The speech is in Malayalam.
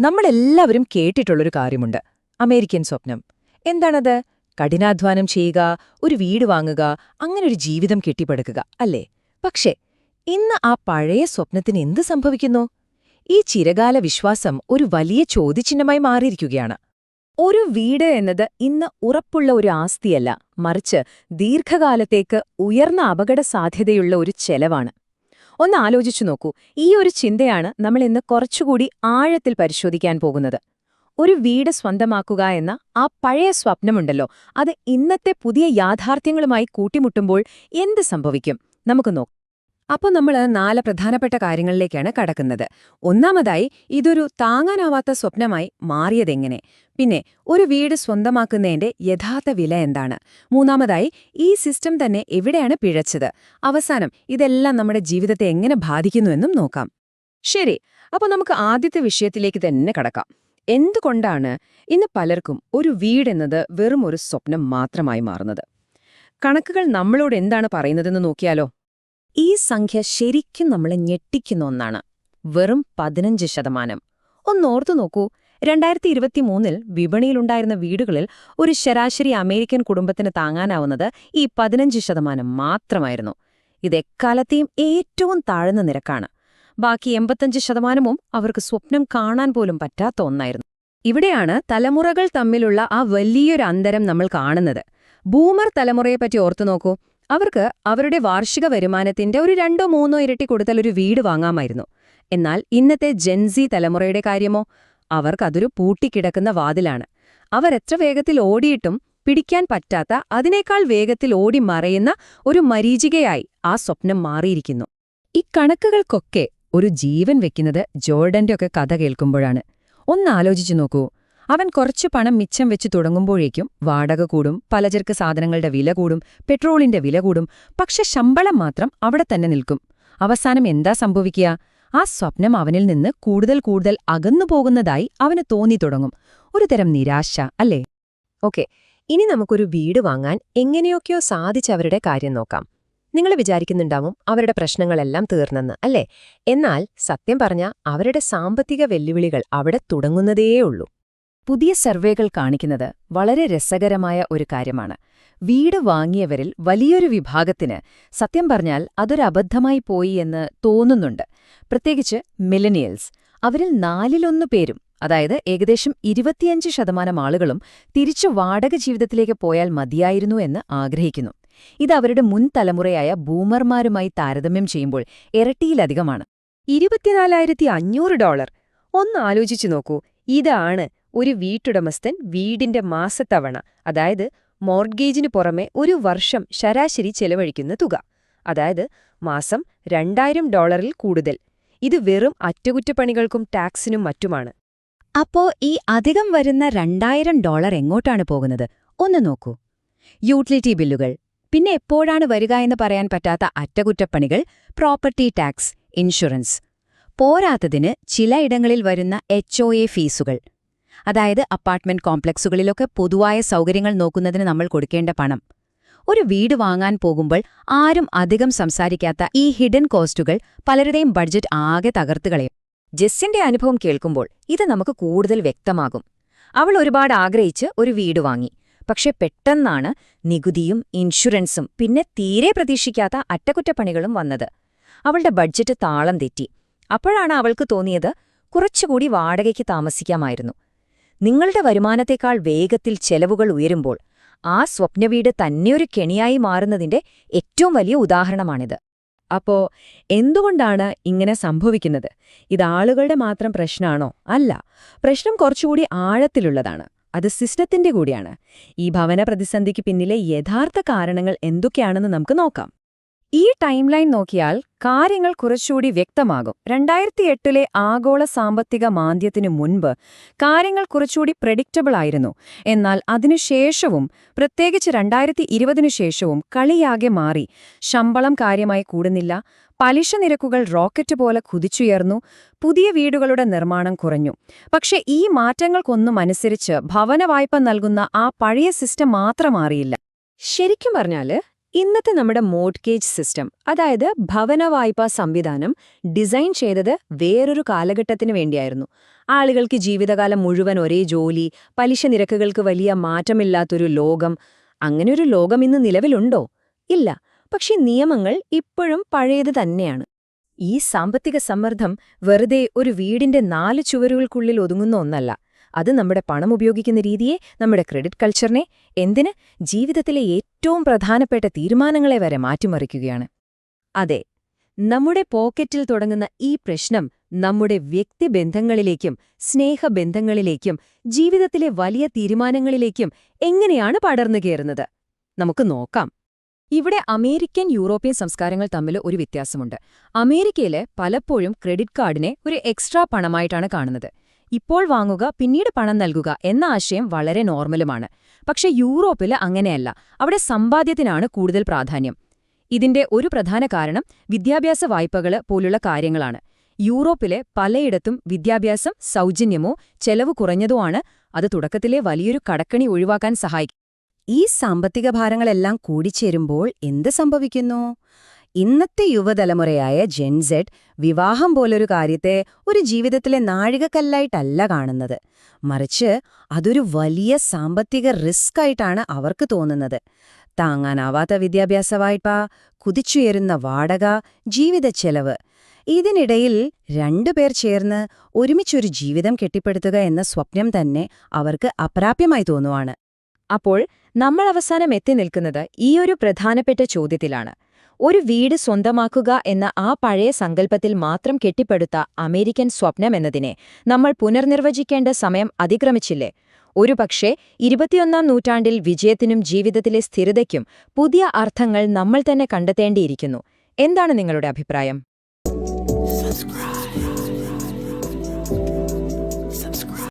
നമ്മളെല്ലാവരും കേട്ടിട്ടുള്ളൊരു കാര്യമുണ്ട്. അമേരിക്കൻ സ്വപ്നം. എന്താണത്? കഠിനാധ്വാനം ചെയ്യുക ഒരു വീട് വാങ്ങുക അങ്ങനെ ഒരു ജീവിതം കെട്ടിപ്പടുക്കുക അല്ലേ? പക്ഷേ ഇന്ന് ആ പഴയ സ്വപ്നത്തിന് എന്ത് സംഭവിക്കുന്നു? ഈ ചിരകാല വിശ്വാസം ഒരു വലിയ ചോദ്യചിഹ്നമായി മാറിയിരിക്കുകയാണ്. ഒരു വീട് എന്നത് ഇന്ന് ഉറപ്പുള്ള ഒരു ആസ്തിയല്ല മറിച്ച് ദീർഘകാലത്തേക്ക് ഉയർന്ന അപകട സാധ്യതയുള്ള ഒരു ചെലവാണ്. ഒന്ന് ആലോചിച്ചു നോക്കൂ. ഈ ഒരു ചിന്തയാണ് നമ്മൾ ഇന്ന് കുറച്ചുകൂടി ആഴത്തിൽ പരിശോധിക്കാൻ പോകുന്നത്. ഒരു വീട് സ്വന്തമാക്കുക എന്ന ആ പഴയ സ്വപ്നമുണ്ടല്ലോ. അത് ഇന്നത്തെ പുതിയ യാഥാർത്ഥ്യങ്ങളുമായി കൂട്ടിമുട്ടുമ്പോൾ എന്ത് സംഭവിക്കും? നമുക്ക് നോക്കാം. അപ്പോൾ നമ്മൾ നാല് പ്രധാനപ്പെട്ട കാര്യങ്ങളിലേക്കാണ് കടക്കുന്നത്. ഒന്നാമതായി ഇതൊരു താങ്ങാനാവാത്ത സ്വപ്നമായി മാറിയതെങ്ങനെ? പിന്നെ ഒരു വീട് സ്വന്തമാക്കുന്നതിന്റെ യഥാർത്ഥ വില എന്താണ്? മൂന്നാമതായി ഈ സിസ്റ്റം തന്നെ എവിടെയാണ് പിഴച്ചത്? അവസാനം ഇതെല്ലാം നമ്മുടെ ജീവിതത്തെ എങ്ങനെ ബാധിക്കുന്നുവെന്നും നോക്കാം. ശരി അപ്പോൾ നമുക്ക് ആദ്യത്തെ വിഷയത്തിലേക്ക് തന്നെ കടക്കാം. എന്തുകൊണ്ടാണ് ഇന്ന് പലർക്കും ഒരു വീടെന്നത് വെറും ഒരു സ്വപ്നം മാത്രമായി മാറുന്നത്? കണക്കുകൾ നമ്മളോട് എന്താണ് പറയുന്നതെന്ന് നോക്കിയാലോ? ഈ സംഖ്യ ശരിക്കും നമ്മളെ ഞെട്ടിക്കുന്ന ഒന്നാണ്. വെറും പതിനഞ്ച് ശതമാനം. ഒന്നോർത്തു നോക്കൂ. രണ്ടായിരത്തി ഇരുപത്തിമൂന്നിൽ വിപണിയിലുണ്ടായിരുന്ന വീടുകളിൽ ഒരു ശരാശരി അമേരിക്കൻ കുടുംബത്തിന് താങ്ങാനാവുന്നത് ഈ പതിനഞ്ച് ശതമാനം മാത്രമായിരുന്നു. ഇത് എക്കാലത്തെയും ഏറ്റവും താഴ്ന്ന നിരക്കാണ്. ബാക്കി എൺപത്തഞ്ച് ശതമാനവും അവർക്ക് സ്വപ്നം കാണാൻ പോലും പറ്റാത്ത ഒന്നായിരുന്നു. ഇവിടെയാണ് തലമുറകൾ തമ്മിലുള്ള ആ വലിയൊരു അന്തരം നമ്മൾ കാണുന്നത്. ബൂമർ തലമുറയെപ്പറ്റി ഓർത്തു നോക്കൂ. അവർക്ക് അവരുടെ വാർഷിക വരുമാനത്തിന്റെ ഒരു രണ്ടോ മൂന്നോ ഇരട്ടി കൊടുത്താൽ ഒരു വീട് വാങ്ങാമായിരുന്നു. എന്നാൽ ഇന്നത്തെ ജെൻസി തലമുറയുടെ കാര്യമോ? അവർക്കതൊരു പൂട്ടിക്കിടക്കുന്ന വാതിലാണ്. അവരെത്ര വേഗത്തിൽ ഓടിയിട്ടും പിടിക്കാൻ പറ്റാത്ത അതിനേക്കാൾ വേഗത്തിൽ ഓടി മറയുന്ന ഒരു മരീചികയായി ആ സ്വപ്നം മാറിയിരിക്കുന്നു. ഈ കണക്കുകൾക്കൊക്കെ ഒരു ജീവൻ വെക്കുന്നത് ജോർഡന്റെ ഒക്കെ കഥ കേൾക്കുമ്പോഴാണ്. ഒന്നാലോചിച്ചു നോക്കൂ. അവൻ കുറച്ച് പണം മിച്ചം വെച്ച് തുടങ്ങുമ്പോഴേക്കും വാടക കൂടും പലചരക്ക് സാധനങ്ങളുടെ വില കൂടും പെട്രോളിന്റെ വില കൂടും പക്ഷെ ശമ്പളം മാത്രം അവിടെ തന്നെ നിൽക്കും. അവസാനം എന്താ സംഭവിക്കുക? ആ സ്വപ്നം അവനിൽ നിന്ന് കൂടുതൽ കൂടുതൽ അകന്നു പോകുന്നതായി അവന് തോന്നി തുടങ്ങും. ഒരു തരം നിരാശ അല്ലേ? ഓക്കെ ഇനി നമുക്കൊരു വീട് വാങ്ങാൻ എങ്ങനെയൊക്കെയോ സാധിച്ചവരുടെ കാര്യം നോക്കാം. നിങ്ങൾ വിചാരിക്കുന്നുണ്ടാവും അവരുടെ പ്രശ്നങ്ങളെല്ലാം തീർന്നെന്ന് അല്ലേ? എന്നാൽ സത്യം പറഞ്ഞ അവരുടെ സാമ്പത്തിക വെല്ലുവിളികൾ അവിടെ തുടങ്ങുന്നതേയുള്ളൂ. പുതിയ സർവേകൾ കാണിക്കുന്നത് വളരെ രസകരമായ ഒരു കാര്യമാണ്. വീട് വാങ്ങിയവരിൽ വലിയൊരു വിഭാഗത്തിന് സത്യം പറഞ്ഞാൽ അതൊരബദ്ധമായി പോയി എന്ന് തോന്നുന്നുണ്ട്. പ്രത്യേകിച്ച് മിലനിയൽസ് അവരിൽ നാലിലൊന്നു പേരും അതായത് ഏകദേശം ഇരുപത്തിയഞ്ച് ശതമാനം ആളുകളും തിരിച്ചു വാടക ജീവിതത്തിലേക്ക് പോയാൽ മതിയായിരുന്നു എന്ന് ആഗ്രഹിക്കുന്നു. ഇത് അവരുടെ മുൻ തലമുറയായ ബൂമർമാരുമായി താരതമ്യം ചെയ്യുമ്പോൾ ഇരട്ടിയിലധികമാണ്. ഇരുപത്തിനാലായിരത്തി അഞ്ഞൂറ് ഡോളർ. ഒന്ന് ആലോചിച്ചു നോക്കൂ. ഇതാണ് ഒരു വീട്ടുടമസ്ഥൻ വീടിന്റെ മാസത്തവണ അതായത് മോർഗേജിന് പുറമെ ഒരു വർഷം ശരാശരി ചെലവഴിക്കുന്ന തുക. അതായത് മാസം രണ്ടായിരം ഡോളറിൽ കൂടുതൽ. ഇത് വെറും അറ്റകുറ്റപ്പണികൾക്കും ടാക്സിനും മറ്റുമാണ്. അപ്പോ ഈ അധികം വരുന്ന രണ്ടായിരം ഡോളർ എങ്ങോട്ടാണ് പോകുന്നത്? ഒന്ന് നോക്കൂ. യൂട്ടിലിറ്റി ബില്ലുകൾ. പിന്നെ എപ്പോഴാണ് വരിക എന്ന് പറയാൻ പറ്റാത്ത അറ്റകുറ്റപ്പണികൾ പ്രോപ്പർട്ടി ടാക്സ് ഇൻഷുറൻസ്. പോരാത്തതിന് ചിലയിടങ്ങളിൽ വരുന്ന എച്ച് ഫീസുകൾ. അതായത് അപ്പാർട്ട്മെന്റ് കോംപ്ലക്സുകളിലൊക്കെ പൊതുവായ സൗകര്യങ്ങൾ നോക്കുന്നതിന് നമ്മൾ കൊടുക്കേണ്ട പണം. ഒരു വീട് വാങ്ങാൻ പോകുമ്പോൾ ആരും അധികം സംസാരിക്കാത്ത ഈ ഹിഡൻ കോസ്റ്റുകൾ പലരുടെയും ബഡ്ജറ്റ് ആകെ തകർത്തുകളയും ജെസ്സിന്റെ അനുഭവം കേൾക്കുമ്പോൾ ഇത് നമുക്ക് കൂടുതൽ വ്യക്തമാകും. അവൾ ഒരുപാട് ആഗ്രഹിച്ച് ഒരു വീട് വാങ്ങി. പക്ഷെ പെട്ടെന്നാണ് നികുതിയും ഇൻഷുറൻസും പിന്നെ തീരെ പ്രതീക്ഷിക്കാത്ത അറ്റകുറ്റപ്പണികളും വന്നത്. അവളുടെ ബഡ്ജറ്റ് താളം തെറ്റി. അപ്പോഴാണ് അവൾക്ക് തോന്നിയത് കുറച്ചുകൂടി വാടകയ്ക്ക് താമസിക്കാമായിരുന്നു. നിങ്ങളുടെ വരുമാനത്തേക്കാൾ വേഗത്തിൽ ചെലവുകൾ ഉയരുമ്പോൾ ആ സ്വപ്നവീട് തന്നെയൊരു കെണിയായി മാറുന്നതിന്റെ ഏറ്റവും വലിയ ഉദാഹരണമാണിത്. അപ്പോ എന്തുകൊണ്ടാണ് ഇങ്ങനെ സംഭവിക്കുന്നത്? ഇത് ആളുകളുടെ മാത്രം പ്രശ്നമാണോ? അല്ല. പ്രശ്നം കുറച്ചുകൂടി ആഴത്തിലുള്ളതാണ്. അത് സിസ്റ്റത്തിന്റെ കൂടിയാണ്. ഈ ഭവന പ്രതിസന്ധിക്ക് പിന്നിലെ യഥാർത്ഥ കാരണങ്ങൾ എന്തൊക്കെയാണെന്ന് നമുക്ക് നോക്കാം. ഈ ടൈംലൈൻ നോക്കിയാൽ കാര്യങ്ങൾ കുറച്ചുകൂടി വ്യക്തമാകും. രണ്ടായിരത്തി എട്ടിലെ ആഗോള സാമ്പത്തിക മാന്ദ്യത്തിനു മുൻപ് കാര്യങ്ങൾ കുറച്ചുകൂടി പ്രഡിക്റ്റബിൾ ആയിരുന്നു. എന്നാൽ അതിനുശേഷവും പ്രത്യേകിച്ച് രണ്ടായിരത്തി ഇരുപതിനു ശേഷവും കളിയാകെ മാറി. ശമ്പളം കാര്യമായി കൂടുന്നില്ല പലിശ നിരക്കുകൾ റോക്കറ്റ് പോലെ കുതിച്ചുയർന്നു പുതിയ വീടുകളുടെ നിർമ്മാണം കുറഞ്ഞു. പക്ഷെ ഈ മാറ്റങ്ങൾക്കൊന്നും അനുസരിച്ച് ഭവന വായ്പ നൽകുന്ന ആ പഴയ സിസ്റ്റം മാത്രം മാറിയില്ല. ശരിക്കും പറഞ്ഞാൽ ഇന്നത്തെ നമ്മുടെ മോഡ്ഗേജ് സിസ്റ്റം അതായത് ഭവന വായ്പാ സംവിധാനം ഡിസൈൻ ചെയ്തത് വേറൊരു കാലഘട്ടത്തിന് വേണ്ടിയായിരുന്നു. ആളുകൾക്ക് ജീവിതകാലം മുഴുവൻ ഒരേ ജോലി പലിശ നിരക്കുകൾക്ക് വലിയ മാറ്റമില്ലാത്തൊരു ലോകം അങ്ങനെയൊരു ലോകം ഇന്ന് നിലവിലുണ്ടോ? ഇല്ല. പക്ഷെ നിയമങ്ങൾ ഇപ്പോഴും പഴയത് തന്നെയാണ്. ഈ സാമ്പത്തിക സമ്മർദ്ദം വെറുതെ ഒരു വീടിന്റെ നാല് ചുവരുകൾക്കുള്ളിൽ ഒതുങ്ങുന്ന ഒന്നല്ല. അത് നമ്മുടെ പണം ഉപയോഗിക്കുന്ന രീതിയെ നമ്മുടെ ക്രെഡിറ്റ് കൾച്ചറിനെ എന്തിന്? ജീവിതത്തിലെ ഏറ്റവും പ്രധാനപ്പെട്ട തീരുമാനങ്ങളെ വരെ മാറ്റിമറിക്കുകയാണ്. അതെ നമ്മുടെ പോക്കറ്റിൽ തുടങ്ങുന്ന ഈ പ്രശ്നം നമ്മുടെ വ്യക്തിബന്ധങ്ങളിലേക്കും സ്നേഹബന്ധങ്ങളിലേക്കും ജീവിതത്തിലെ വലിയ തീരുമാനങ്ങളിലേക്കും എങ്ങനെയാണ് പടർന്നു കയറുന്നത്? നമുക്ക് നോക്കാം. ഇവിടെ അമേരിക്കൻ യൂറോപ്യൻ സംസ്കാരങ്ങൾ തമ്മിൽ ഒരു വ്യത്യാസമുണ്ട്. അമേരിക്കയിലെ പലപ്പോഴും ക്രെഡിറ്റ് കാർഡിനെ ഒരു എക്സ്ട്രാ പണമായിട്ടാണ് കാണുന്നത്. ഇപ്പോൾ വാങ്ങുക പിന്നീട് പണം നൽകുക എന്ന ആശയം വളരെ നോർമലുമാണ്. പക്ഷെ യൂറോപ്പിൽ അങ്ങനെയല്ല. അവിടെ സമ്പാദ്യത്തിനാണ് കൂടുതൽ പ്രാധാന്യം. ഇതിന്റെ ഒരു പ്രധാന കാരണം വിദ്യാഭ്യാസ വായ്പകൾ പോലുള്ള കാര്യങ്ങളാണ്. യൂറോപ്പിലെ പലയിടത്തും വിദ്യാഭ്യാസം സൗജന്യമോ ചെലവ് കുറഞ്ഞതോ ആണ്. അത് തുടക്കത്തിലെ വലിയൊരു കടക്കണി ഒഴിവാക്കാൻ സഹായിക്കും. ഈ സാമ്പത്തിക ഭാരങ്ങളെല്ലാം കൂടിച്ചേരുമ്പോൾ എന്ത് സംഭവിക്കുന്നു? ഇന്നത്തെ യുവതലമുറയായ ജെൻസെഡ് വിവാഹം പോലൊരു കാര്യത്തെ ഒരു ജീവിതത്തിലെ നാഴികക്കല്ലായിട്ടല്ല കാണുന്നത്. മറിച്ച് അതൊരു വലിയ സാമ്പത്തിക റിസ്ക് ആയിട്ടാണ് അവർക്ക് തോന്നുന്നത്. താങ്ങാനാവാത്ത വിദ്യാഭ്യാസ വായ്പ കുതിച്ചുയരുന്ന വാടക ജീവിത ചെലവ്. ഇതിനിടയിൽ രണ്ടുപേർ ചേർന്ന് ഒരുമിച്ചൊരു ജീവിതം കെട്ടിപ്പടുത്തുക എന്ന സ്വപ്നം തന്നെ അവർക്ക് അപ്രാപ്യമായി തോന്നുവാണ്. അപ്പോൾ നമ്മൾ അവസാനം എത്തി നിൽക്കുന്നത് ഈയൊരു പ്രധാനപ്പെട്ട ചോദ്യത്തിലാണ്. ഒരു വീട് സ്വന്തമാക്കുക എന്ന ആ പഴയ സങ്കല്പത്തിൽ മാത്രം കെട്ടിപ്പടുത്ത അമേരിക്കൻ സ്വപ്നം എന്നതിനെ നമ്മൾ പുനർനിർവചിക്കേണ്ട സമയം അതിക്രമിച്ചില്ലേ? ഒരുപക്ഷെ ഇരുപത്തിയൊന്നാം നൂറ്റാണ്ടിൽ വിജയത്തിനും ജീവിതത്തിലെ സ്ഥിരതയ്ക്കും പുതിയ അർത്ഥങ്ങൾ നമ്മൾ തന്നെ കണ്ടെത്തേണ്ടിയിരിക്കുന്നു. എന്താണ് നിങ്ങളുടെ അഭിപ്രായം?